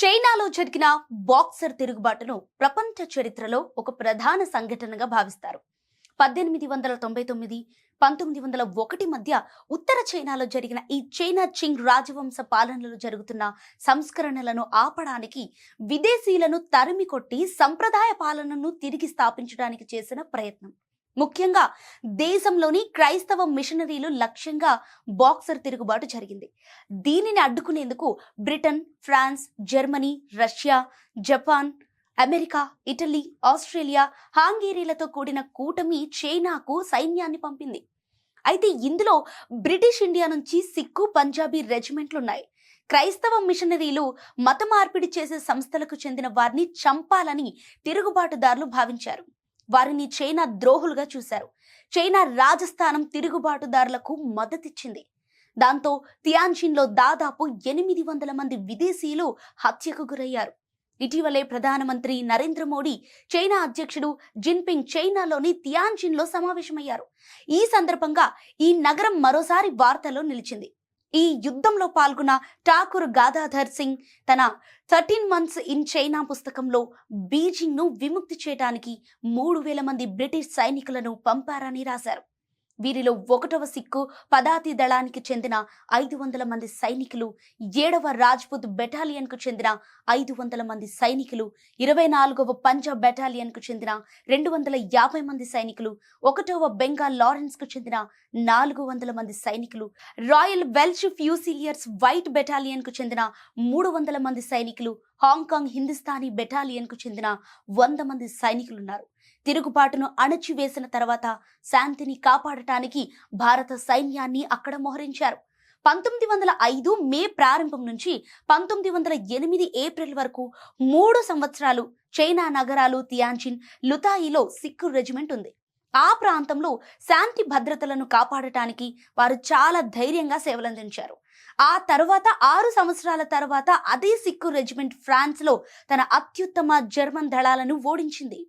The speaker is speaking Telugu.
చైనాలో జరిగిన బాక్సర్ తిరుగుబాటును ప్రపంచ చరిత్రలో ఒక ప్రధాన సంఘటనగా భావిస్తారు. పద్దెనిమిది వందల తొంభై తొమ్మిది పంతొమ్మిది వందల ఒకటి మధ్య ఉత్తర చైనాలో జరిగిన ఈ చైనా చింగ్ రాజవంశ పాలనలో జరుగుతున్న సంస్కరణలను ఆపడానికి విదేశీయులను తరిమి కొట్టి సంప్రదాయ పాలనను తిరిగి స్థాపించడానికి చేసిన ప్రయత్నం. ముఖ్యంగా దేశంలోని క్రైస్తవ మిషనరీలు లక్ష్యంగా బాక్సర్ తిరుగుబాటు జరిగింది. దీనిని అడ్డుకునేందుకు Britain France Germany Russia Japan America Italy Australia హాంగేరీలతో కూడిన కూటమి చైనాకు సైన్యాన్ని పంపింది. అయితే ఇందులో బ్రిటిష్ ఇండియా నుంచి సిక్కు పంజాబీ రెజిమెంట్లున్నాయి. క్రైస్తవ మిషనరీలు మత మార్పిడి చేసే సంస్థలకు చెందిన వారిని చంపాలని తిరుగుబాటుదారులు భావించారు. వారిని చైనా ద్రోహులుగా చూశారు. చైనా రాజస్థానం తిరుగుబాటుదారులకు మద్దతిచ్చింది. దాంతో తియాన్షిన్లో దాదాపు ఎనిమిది వందల మంది విదేశీయులు హత్యకు గురయ్యారు. ఇటీవలే ప్రధానమంత్రి నరేంద్ర మోడీ చైనా అధ్యక్షుడు జిన్పింగ్ చైనాలోని తియాన్జిన్లో సమావేశమయ్యారు. ఈ సందర్భంగా ఈ నగరం మరోసారి వార్తల్లో నిలిచింది. ఈ యుద్ధంలో పాల్గొన్న ఠాకూర్ గాదాధర్ సింగ్ తన థర్టీన్ మంత్స్ ఇన్ చైనా పుస్తకంలో బీజింగ్ను విముక్తి చేయడానికి మూడు వేల మంది బ్రిటిష్ సైనికులను పంపారని రాశారు. వీరిలో ఒకటవ సిక్కు పదాతి దళానికి చెందిన ఐదు వందల మంది సైనికులు ఏడవ రాజ్పుత్ బెటాలియన్కు చెందిన ఐదు వందల మంది సైనికులు ఇరవై నాలుగవ పంజాబ్ బెటాలియన్కు చెందిన రెండు వందల యాభై మంది సైనికులు ఒకటవ బెంగాల్ లారెన్స్కు చెందిన నాలుగు వందల మంది సైనికులు రాయల్ వెల్ష్ ఫ్యూసిలియర్స్ వైట్ బెటాలియన్కు చెందిన మూడు వందల మంది సైనికులు హాంకాంగ్ హిందుస్థానీ బెటాలియన్కు చెందిన వంద మంది సైనికులున్నారు. తిరుగుబాటును అణచివేసిన తర్వాత శాంతిని కాపాడటానికి భారత సైన్యాన్ని అక్కడ మోహరించారు. పంతొమ్మిది వందల ఐదు మే ప్రారంభం నుంచి పంతొమ్మిది వందల ఎనిమిది ఏప్రిల్ వరకు మూడు సంవత్సరాలు చైనా నగరాలు తియాన్చిన్ లుతాయిలో సిక్కు రెజిమెంట్ ఉంది. ఆ ప్రాంతంలో శాంతి భద్రతలను కాపాడటానికి వారు చాలా ధైర్యంగా సేవలందించారు. ఆ తర్వాత ఆరు సంవత్సరాల తర్వాత అదే సిక్కు రెజిమెంట్ ఫ్రాన్స్లో తన అత్యుత్తమ జర్మన్ దళాలను ఓడించింది.